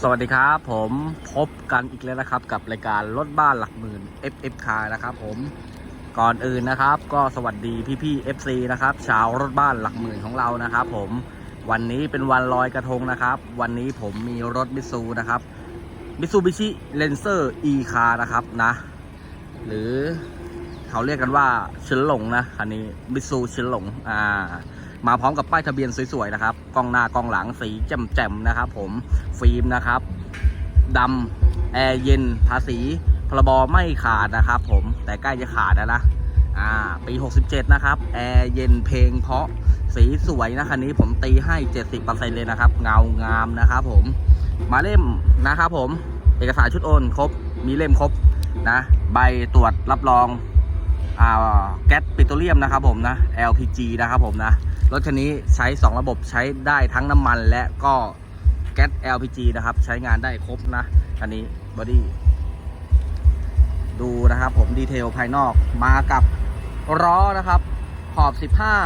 สวัสดีครับ ผมพบกันอีกแล้วนะครับ กับรายการรถบ้านหลักหมื่น FF Car นะครับผมก่อนอื่นนะครับ ก็สวัสดีพี่พี่ FC นะครับชาวรถบ้านหลักหมื่นของเรานะครับผมวันนี้เป็นวันลอยกระทงนะครับ วันนี้ผมมีรถมิซูนะครับมิซูบิชิเลนเซอร์อีคานะครับนะ หรือเขาเรียกกันว่าเฉินหลงนะคันนี้มิซูเฉินหลงอ่า มาพร้อมกับป้ายทะเบียนสวยๆนะครับกล้องหน้ากล้องหลังสีแจ่มๆนะครับ ผมฟิล์มนะครับดำแอร์เย็นภาษีพรบไม่ขาดนะครับ ผมแต่ใกล้จะขาดแล้วนะอ่าปี 67 นะครับ แอร์เย็นเพลงเพราะสีสวยนะคันนี้ผมตีให้ 70%เลยนะครับ เงางามนะครับผมมาเล่มนะครับผมเอกสารชุดโอนครบมีเล่มครบนะ ใบตรวจรับรองอ่าแก๊สปิโตรเลียมนะครับผมนะ LPG นะครับผมนะ รถคันนี้ใช้ 2 ระบบใช้ได้ทั้งน้ำมันและก็แก๊ส LPG นะครับ ใช้งานได้ครบนะคันนี้บอดี้ดูนะครับผมดีเทลภายนอกมากับล้อนะครับ ขอบ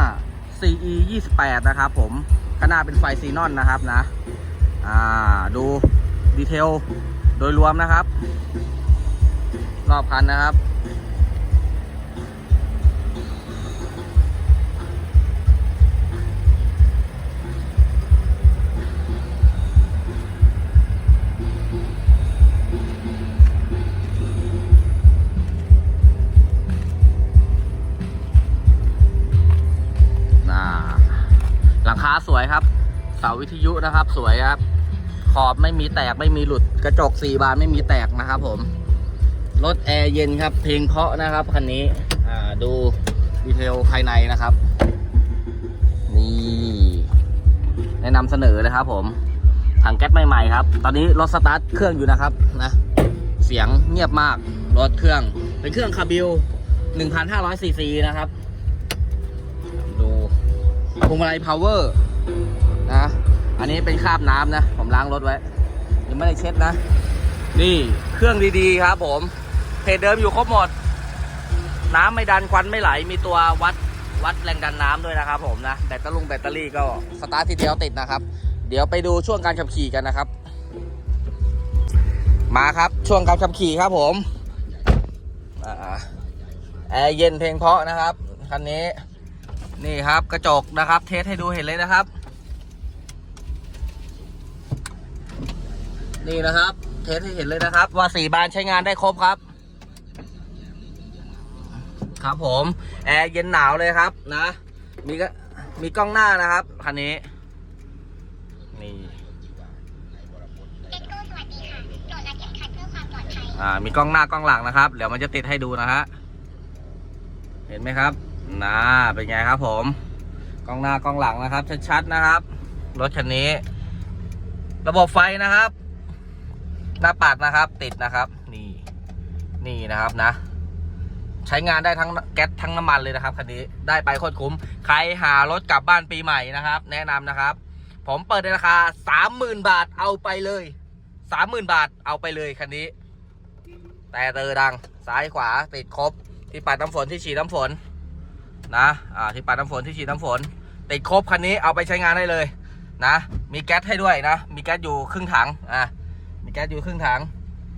15 CE 28 นะครับผมข้างหน้าเป็นไฟซีนอนนะครับนะอ่าดูดีเทลโดยรวมนะครับ รอบคันนะครับ วยครับ เสาวิทยุนะครับ สวยครับ ขอบไม่มีแตกไม่มีหลุดกระจกสี่บานไม่มีแตกนะครับผมรถแอร์เย็นครับ เพลงเพราะนะครับคันนี้ดูดีเทลภายในนะครับ นี่แนะนำเสนอเลยครับ ผมถังแก๊สใหม่ๆครับ ตอนนี้รถสตาร์ทเครื่องอยู่นะครับนะเสียงเงียบมากรถเครื่อง เป็นเครื่องคาบิล1,500ซีซีนะครับ ดูพวงมาลัยพาวเวอร์ นะ อันนี้เป็นคราบน้ำนะ ผมล้างรถไว้ ยังไม่ได้เช็ดนะ นี่เครื่องดีๆครับ ผมเพจเดิมอยู่ครบหมด น้ำไม่ดันควันไม่ไหล มีตัววัดวัดแรงดันน้ำด้วยนะครับผมนะ แบตเตอรี่แบตเตอรี่ก็สตาร์ททีเดียวติดนะครับ เดี๋ยวไปดูช่วงการขับขี่กันนะครับ มาครับช่วงการขับขี่ครับผมอแอร์เย็นเพลงเพราะนะครับคันนี้นี่ครับกระจกนะครับ เทสให้ดูเห็นเลยนะครับ นี่นะครับ เทสให้เห็นเลยนะครับ ว่าสี่บานใช้งานได้ครบครับ ครับผมแอร์เย็นหนาวเลยครับนะ มีก็มีกล้องหน้านะครับคันนี้ นี่เอ็กโก้สวัสดีค่ะโปรดรัดเข็มขัดเพื่อความปลอดภัยอ่ามีกล้องหน้ากล้องหลังนะครับ เดี๋ยวมันจะติดให้ดูนะฮะเห็นไหมครับน่าเป็นไงครับ ผมกล้องหน้ากล้องหลังนะครับ ชัดๆนะครับ รถคันนี้ ระบบไฟนะครับ หน้าปัดนะครับ ติดนะครับ นี่นี่นะครับนะ ใช้งานได้ทั้งแก๊สทั้งน้ำมันเลยนะครับคันนี้ได้ไปโคตรคุ้ม ใครหารถกลับบ้านปีใหม่นะครับ แนะนำนะครับ ผมเปิดในราคาสามหมื่นบาทเอาไปเลยสามหมื่นบาทเอาไปเลยคันนี้ แต่เตอดังซ้ายขวาติดครบ ที่ปัดน้ำฝนที่ฉีดน้ำฝนนะอ่าที่ปัดน้ำฝนที่ฉีดน้ำฝน ติดครบคันนี้เอาไปใช้งานได้เลยนะ มีแก๊สให้ด้วยนะ มีแก๊สอยู่ครึ่งถังอะ มีแก๊สอยู่ครึ่งถัง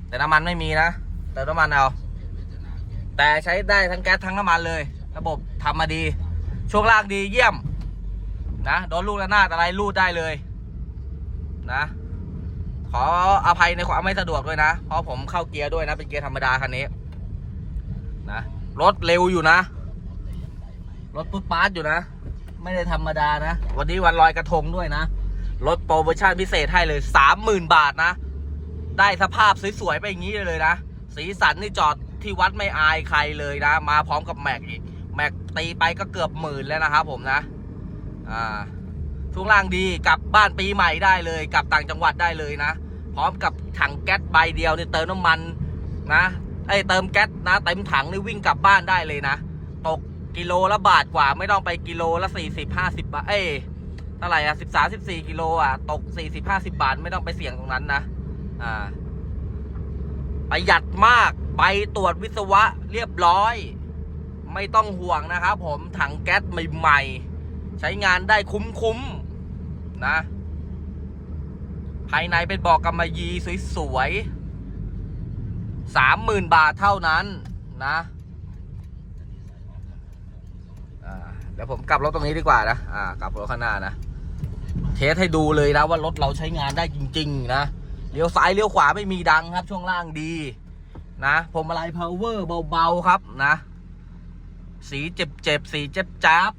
แต่น้ำมันไม่มีนะเติมน้ำมันเอา แต่ใช้ได้ทั้งแก๊สทั้งน้ำมันเลย ระบบทำมาดี ช่วงล่างดีเยี่ยม นะ โดนลูกระนาดอะไรรูดได้เลย นะ ขออภัยในความไม่สะดวกด้วยนะ เพราะผมเข้าเกียร์ด้วยนะ เป็นเกียร์ธรรมดาคันนี้ นะ รถเร็วอยู่นะ รถปุ๊บปาร์ตอยู่นะ ไม่ได้ธรรมดานะ วันนี้วันลอยกระทงด้วยนะรถโปรโมชั่นพิเศษให้เลยสามหมื่นบาทนะ ได้สภาพสวยๆไปอย่างนี้เลยนะ สีสันนี่จอดที่วัดไม่อายใครเลยนะ มาพร้อมกับแม็กอีก แม็กตีไปก็เกือบหมื่นแล้วนะครับผมนะ อ่าช่วงล่างดีกลับบ้านปีใหม่ได้เลยกลับต่างจังหวัดได้เลยนะ พร้อมกับถังแก๊สใบเดียวเนี่ยเติมน้ำมันนะไอ้ยเติมแก๊สนะเต็มถังนี่วิ่งกลับบ้านได้เลยนะ ตกกิโลละบาทกว่าไม่ต้องไปกิโลละสี่สิบห้าสิบบาทเอ้ยเท่าไหร่อะสิบสามสิบสี่กิโลอะตกสี่สิบห้าสิบาทไม่ต้องไปเสี่ยงตรงนั้นนะ อ่าประหยัดมากไปตรวจวิศวะเรียบร้อย ไม่ต้องห่วงนะครับผมถังแก๊สใหม่ๆ ใช้งานได้คุ้มๆนะ ภายในเป็นบอกกำมะยีสวยๆสามหมื่นบาทเท่านั้นนะเดี๋ยวผมกลับรถตรงนี้ดีกว่านะ อ่ากลับรถข้างหน้านะ เทสให้ดูเลยนะว่ารถเราใช้งานได้จริง ๆ นะ เลี้ยวซ้ายเลี้ยวขวาไม่มีดังครับ ช่วงล่างดี นะพวงมาลัยพาวเวอร์เบาๆครับนะ สีเจ็บๆสีเจ็บจับ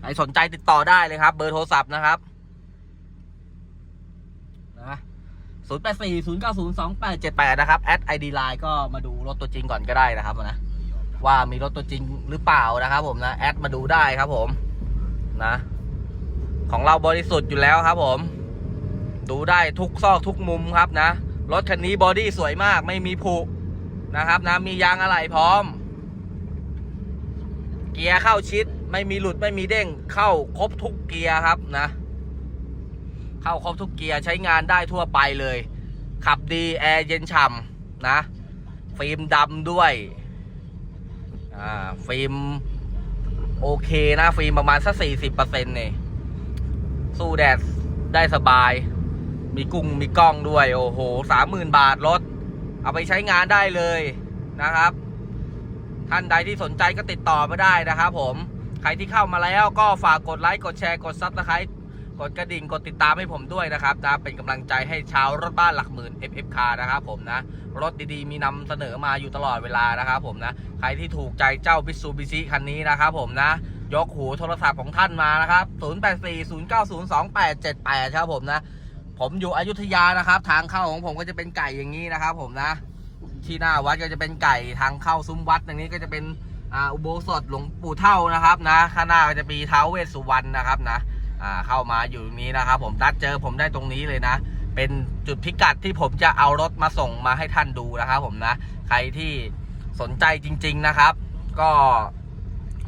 ใครสนใจติดต่อได้เลยครับ เบอร์โทรศัพท์นะครับนะศูนย์แปดสี่ศูนย์เก้าศูนย์สองแปดเจ็ดแปดนะครับแอดไอดีไลน์ก็มาดูรถตัวจริงก่อนก็ได้นะครับนะว่ามีรถตัวจริงหรือเปล่านะครับ ผมนะแอดมาดูได้ครับผมนะ ของเราบริสุทธิ์อยู่แล้วครับผม ดูได้ทุกซอกทุกมุมครับนะ รถคันนี้บอดี้สวยมากไม่มีผุนะครับนะมียางอะไหล่พร้อม เกียร์เข้าชิด ไม่มีหลุดไม่มีเด้งเข้าครบทุกเกียร์ครับนะ เข้าครบทุกเกียร์ใช้งานได้ทั่วไปเลย ขับดีแอร์เย็นฉ่ำนะฟิล์มดำด้วยอ่าฟิล์มโอเคนะฟิล์มประมาณสักสี่สิบเปอร์เซ็นต์เนี่ยสู้แดดได้สบาย มีกุ้งมีกล้องด้วย โอ้โหสามหมื่นบาทรถ เอาไปใช้งานได้เลยนะครับ ท่านใดที่สนใจก็ติดต่อมาได้นะครับผม ใครที่เข้ามาแล้วก็ฝากกดไลค์ กดแชร์ กดซับสไครต์กดกระดิ่ง กดติดตามให้ผมด้วยนะครับนะเป็นกำลังใจให้ชาวรถบ้านหลักหมื่น FF Car นะครับผมนะ รถดีๆ มีนำเสนอมาอยู่ตลอดเวลานะครับผมนะ ใครที่ถูกใจเจ้า Mitsubishi คันนี้นะครับผมนะ ยกหูโทรศัพท์ของท่านมานะครับ 0840902878 ครับผมนะ ผมอยู่อยุธยานะครับ ทางเข้าของผมก็จะเป็นไก่อย่างนี้นะครับ ผมนะ ที่หน้าวัดก็จะเป็นไก่ทางเข้าซุ้มวัดอย่างนี้ก็จะเป็นอ่าอุโบสถหลวงปู่เท่านะครับ นะข้างหน้าก็จะมีท้าวเวสสุวรรณนะครับนะอ่าเข้ามาอยู่ตรงนี้นะครับ ผมนัดเจอผมได้ตรงนี้เลยนะ เป็นจุดพิกัดที่ผมจะเอารถมาส่งมาให้ท่านดูนะครับ ผมนะ ใครที่สนใจจริง ๆนะครับ ก็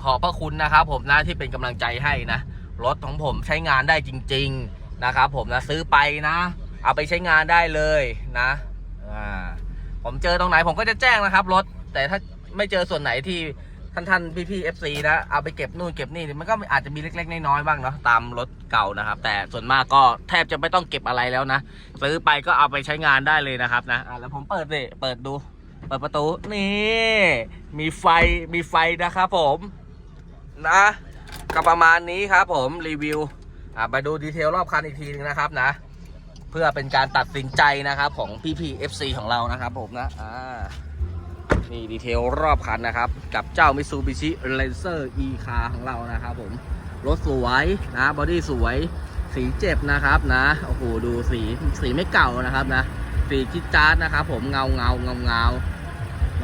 ขอบพระคุณนะครับ ผมนะที่เป็นกำลังใจให้นะรถของผมใช้งานได้จริง ๆ นะครับผมนะซื้อไปนะ เอาไปใช้งานได้เลยนะอ่าผมเจอตรงไหนผมก็จะแจ้งนะครับรถ แต่ถ้าไม่เจอส่วนไหนที่ท่านท่านพี่พี่เอฟซีนะเอาไปเก็บนู่นเก็บนี่มันก็อาจจะมีเล็กๆน้อยๆบ้างเนาะตามรถเก่านะครับ แต่ส่วนมากก็แทบจะไม่ต้องเก็บอะไรแล้วนะ ซื้อไปก็เอาไปใช้งานได้เลยนะครับนะอะแล้วผมเปิดเลยเปิดดูเปิดประตูนี่มีไฟมีไฟนะครับผมนะก็ประมาณนี้ครับผมรีวิว อะไปดูดีเทลรอบคันอีกทีนึงนะครับนะ เพื่อเป็นการตัดสินใจนะครับของพี่พี FC ของเรานะครับผมนะอ่านี่ดีเทลรอบคันนะครับ กับเจ้า Mitsubishi Lancer E Car ของเรานะครับผมรถสวยนะบอดี้สวยสีเจ็บนะครับนะโอ้โหดูสีสีไม่เก่านะครับนะ สีจิดจาร์ดนะครับ ผมเงาเงาเงาเงา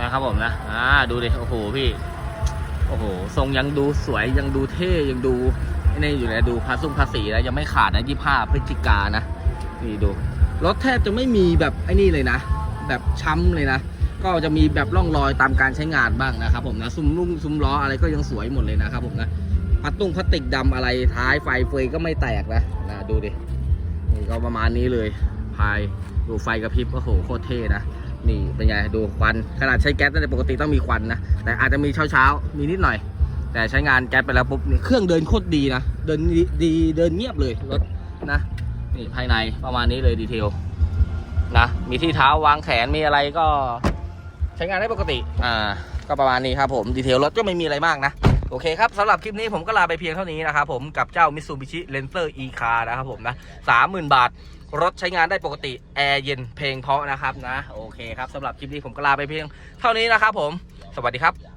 นะครับผมนะอ่าดูดิโอ้โหพี่ โอ้โหทรงยังดูสวยยังดูเท่ยังดู นี่อยู่เลยดูภาษุงภาษีแล้วยังไม่ขาดนะยี่ห้าพฤศจิกานะ นี่ดูรถแทบจะไม่มีแบบไอ้นี่เลยนะ แบบช้ำเลยนะ ก็จะมีแบบร่องรอยตามการใช้งานบ้างนะครับผมนะซุ้มลุ่งซุ้มล้ออะไรก็ยังสวยหมดเลยนะครับผมนะพัดตุ้งพลาสติกดำอะไรท้ายไฟเฟยก็ไม่แตกนะนะดูดินี่ก็ประมาณนี้เลยภายดูไฟกระพริบโอ้โหโคตรเท่นะนี่เป็นไงดูควันขนาดใช้แก๊สในปกติต้องมีควันนะแต่อาจจะมีเช้าเช้าๆมีนิดหน่อย แต่ใช้งานแก๊สไปแล้วปุ๊บนี่เครื่องเดินโคตรดีนะ เดินดีเดินเงียบเลยรถนะนี่ภายในประมาณนี้เลยดีเทลนะมีที่เท้าวางแขนมีอะไรก็ใช้งานได้ปกติ อ่า ก็ประมาณนี้ครับผม ดีเทลรถก็ไม่มีอะไรมากนะ โอเคครับสำหรับคลิปนี้ผมก็ลาไปเพียงเท่านี้นะครับผมกับเจ้า Mitsubishi Lancer E Car นะครับผมนะสามหมื่นบาท รถใช้งานได้ปกติ แอร์เย็นเพลงเพราะนะครับนะ โอเคครับสำหรับคลิปนี้ผมก็ลาไปเพียงเท่านี้นะครับผม สวัสดีครับ